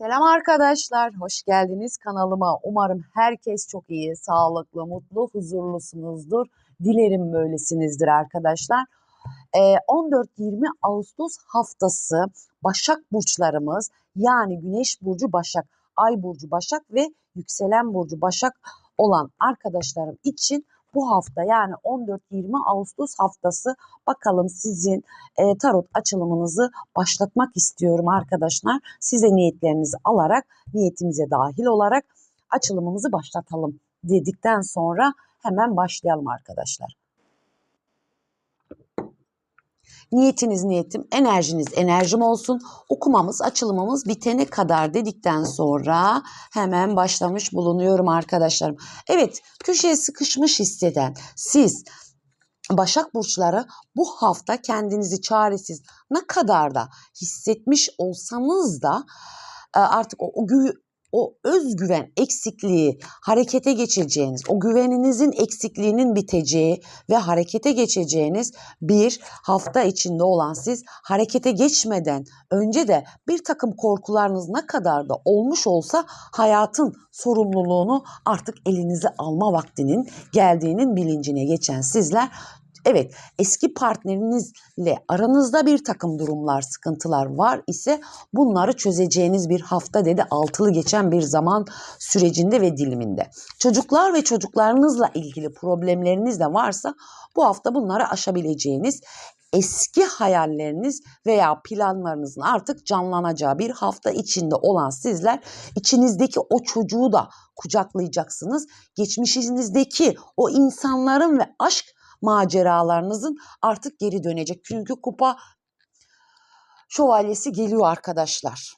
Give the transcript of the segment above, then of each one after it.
Selam arkadaşlar, hoş geldiniz kanalıma. Umarım herkes çok iyi, sağlıklı, mutlu, huzurlusunuzdur. Dilerim böylesinizdir arkadaşlar. Ee, 14-20 Ağustos haftası Başak burçlarımız yani Güneş burcu Başak, Ay burcu Başak ve yükselen burcu Başak olan arkadaşlarım için bu hafta yani 14-20 Ağustos haftası bakalım sizin e, tarot açılımınızı başlatmak istiyorum arkadaşlar. Size niyetlerinizi alarak niyetimize dahil olarak açılımımızı başlatalım dedikten sonra hemen başlayalım arkadaşlar. Niyetiniz niyetim, enerjiniz enerjim olsun. Okumamız, açılımımız bitene kadar dedikten sonra hemen başlamış bulunuyorum arkadaşlarım. Evet, köşeye sıkışmış hisseden siz Başak burçları bu hafta kendinizi çaresiz ne kadar da hissetmiş olsanız da e, artık o, o o özgüven eksikliği harekete geçeceğiniz, o güveninizin eksikliğinin biteceği ve harekete geçeceğiniz bir hafta içinde olan siz harekete geçmeden önce de bir takım korkularınız ne kadar da olmuş olsa hayatın sorumluluğunu artık elinize alma vaktinin geldiğinin bilincine geçen sizler Evet, eski partnerinizle aranızda bir takım durumlar, sıkıntılar var ise bunları çözeceğiniz bir hafta dedi altılı geçen bir zaman sürecinde ve diliminde. Çocuklar ve çocuklarınızla ilgili problemleriniz de varsa bu hafta bunları aşabileceğiniz eski hayalleriniz veya planlarınızın artık canlanacağı bir hafta içinde olan sizler içinizdeki o çocuğu da kucaklayacaksınız. Geçmişinizdeki o insanların ve aşk maceralarınızın artık geri dönecek. Çünkü kupa şövalyesi geliyor arkadaşlar.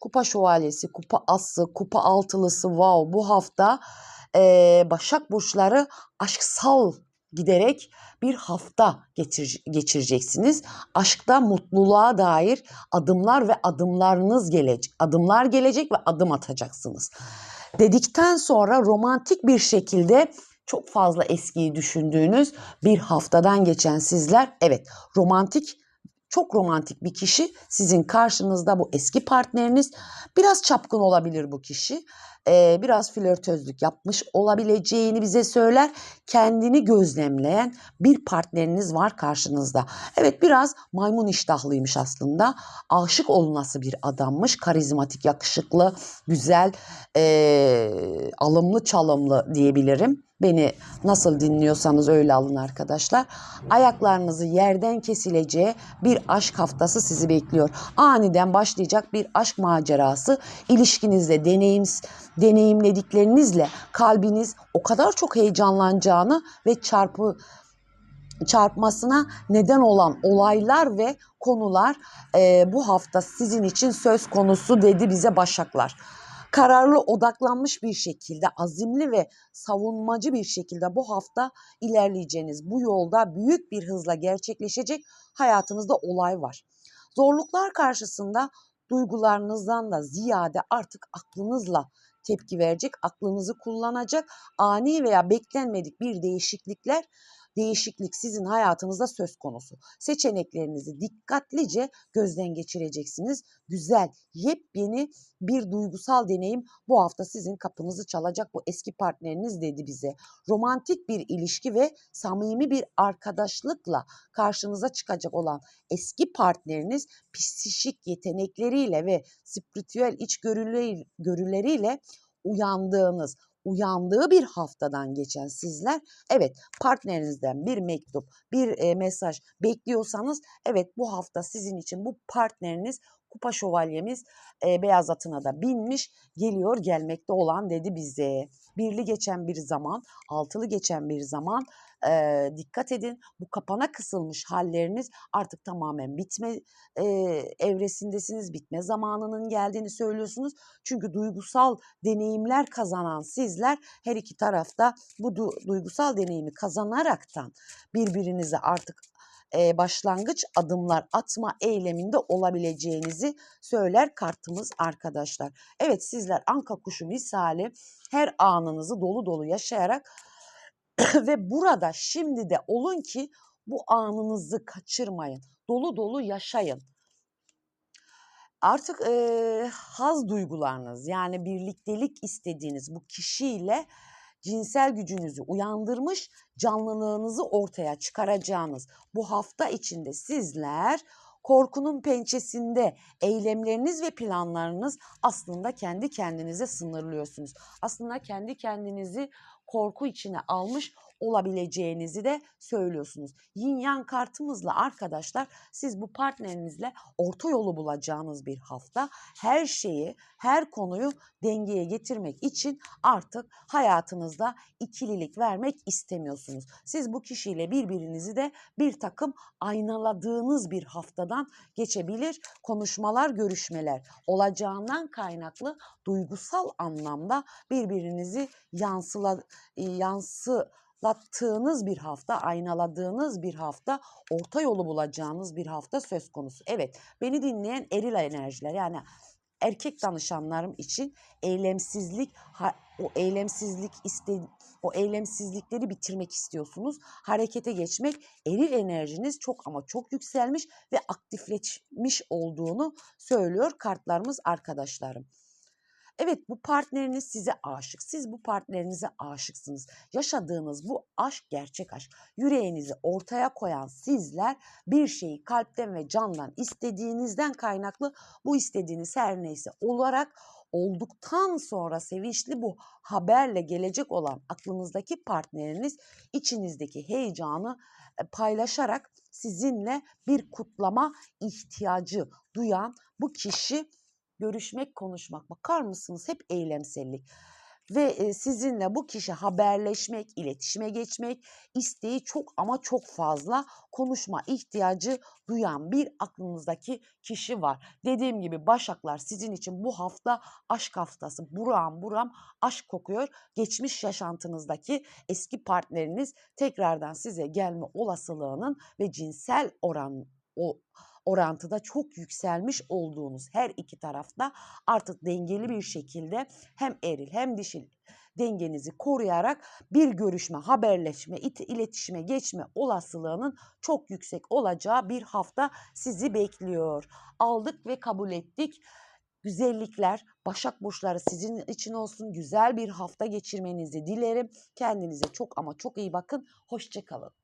Kupa şövalyesi, kupa ası, kupa altılısı wow bu hafta e, Başak Burçları aşksal giderek bir hafta geçir, geçireceksiniz. Aşkta mutluluğa dair adımlar ve adımlarınız gelecek. Adımlar gelecek ve adım atacaksınız. Dedikten sonra romantik bir şekilde çok fazla eskiyi düşündüğünüz bir haftadan geçen sizler evet romantik çok romantik bir kişi. Sizin karşınızda bu eski partneriniz. Biraz çapkın olabilir bu kişi. Ee, biraz flörtözlük yapmış olabileceğini bize söyler. Kendini gözlemleyen bir partneriniz var karşınızda. Evet biraz maymun iştahlıymış aslında. Aşık olunası bir adammış. Karizmatik yakışıklı güzel ee, alımlı çalımlı diyebilirim Beni nasıl dinliyorsanız öyle alın arkadaşlar. Ayaklarınızı yerden kesileceği bir aşk haftası sizi bekliyor. Aniden başlayacak bir aşk macerası. İlişkinizde deneyim, deneyimlediklerinizle kalbiniz o kadar çok heyecanlanacağını ve çarpı çarpmasına neden olan olaylar ve konular e, bu hafta sizin için söz konusu dedi bize Başaklar kararlı odaklanmış bir şekilde, azimli ve savunmacı bir şekilde bu hafta ilerleyeceğiniz bu yolda büyük bir hızla gerçekleşecek hayatınızda olay var. Zorluklar karşısında duygularınızdan da ziyade artık aklınızla tepki verecek, aklınızı kullanacak, ani veya beklenmedik bir değişiklikler değişiklik sizin hayatınızda söz konusu. Seçeneklerinizi dikkatlice gözden geçireceksiniz. Güzel, yepyeni bir duygusal deneyim bu hafta sizin kapınızı çalacak bu eski partneriniz dedi bize. Romantik bir ilişki ve samimi bir arkadaşlıkla karşınıza çıkacak olan eski partneriniz psişik yetenekleriyle ve spiritüel içgörüleriyle uyandığınız, uyandığı bir haftadan geçen sizler evet partnerinizden bir mektup, bir e, mesaj bekliyorsanız evet bu hafta sizin için bu partneriniz kupa şövalyemiz e, beyaz atına da binmiş geliyor gelmekte olan dedi bize. Birli geçen bir zaman, altılı geçen bir zaman e, dikkat edin bu kapana kısılmış halleriniz artık tamamen bitme e, evresindesiniz. Bitme zamanının geldiğini söylüyorsunuz. Çünkü duygusal deneyimler kazanan sizler her iki tarafta bu du- duygusal deneyimi kazanaraktan birbirinize artık e, başlangıç adımlar atma eyleminde olabileceğinizi söyler kartımız arkadaşlar. Evet sizler anka kuşu misali her anınızı dolu dolu yaşayarak ve burada şimdi de olun ki bu anınızı kaçırmayın. Dolu dolu yaşayın. Artık eee, haz duygularınız yani birliktelik istediğiniz bu kişiyle cinsel gücünüzü uyandırmış, canlılığınızı ortaya çıkaracağınız bu hafta içinde sizler korkunun pençesinde eylemleriniz ve planlarınız aslında kendi kendinize sınırlıyorsunuz. Aslında kendi kendinizi korku içine almış olabileceğinizi de söylüyorsunuz. Yin Yang kartımızla arkadaşlar siz bu partnerinizle orta yolu bulacağınız bir hafta. Her şeyi, her konuyu dengeye getirmek için artık hayatınızda ikililik vermek istemiyorsunuz. Siz bu kişiyle birbirinizi de bir takım aynaladığınız bir haftadan geçebilir. Konuşmalar, görüşmeler olacağından kaynaklı duygusal anlamda birbirinizi yansıla, yansılattığınız bir hafta, aynaladığınız bir hafta, orta yolu bulacağınız bir hafta söz konusu. Evet, beni dinleyen eril enerjiler yani erkek danışanlarım için eylemsizlik, o eylemsizlik iste, o eylemsizlikleri bitirmek istiyorsunuz. Harekete geçmek, eril enerjiniz çok ama çok yükselmiş ve aktifleşmiş olduğunu söylüyor kartlarımız arkadaşlarım. Evet bu partneriniz size aşık. Siz bu partnerinize aşıksınız. Yaşadığınız bu aşk gerçek aşk. Yüreğinizi ortaya koyan sizler bir şeyi kalpten ve candan istediğinizden kaynaklı bu istediğiniz her neyse olarak olduktan sonra sevinçli bu haberle gelecek olan aklınızdaki partneriniz içinizdeki heyecanı e, paylaşarak sizinle bir kutlama ihtiyacı duyan bu kişi görüşmek, konuşmak. Bakar mısınız? Hep eylemsellik. Ve e, sizinle bu kişi haberleşmek, iletişime geçmek isteği çok ama çok fazla konuşma ihtiyacı duyan bir aklınızdaki kişi var. Dediğim gibi Başaklar sizin için bu hafta aşk haftası. Buram buram aşk kokuyor. Geçmiş yaşantınızdaki eski partneriniz tekrardan size gelme olasılığının ve cinsel oran o orantıda çok yükselmiş olduğunuz her iki tarafta artık dengeli bir şekilde hem eril hem dişil dengenizi koruyarak bir görüşme, haberleşme, iletişime geçme olasılığının çok yüksek olacağı bir hafta sizi bekliyor. Aldık ve kabul ettik. Güzellikler, Başak Burçları sizin için olsun. Güzel bir hafta geçirmenizi dilerim. Kendinize çok ama çok iyi bakın. Hoşçakalın.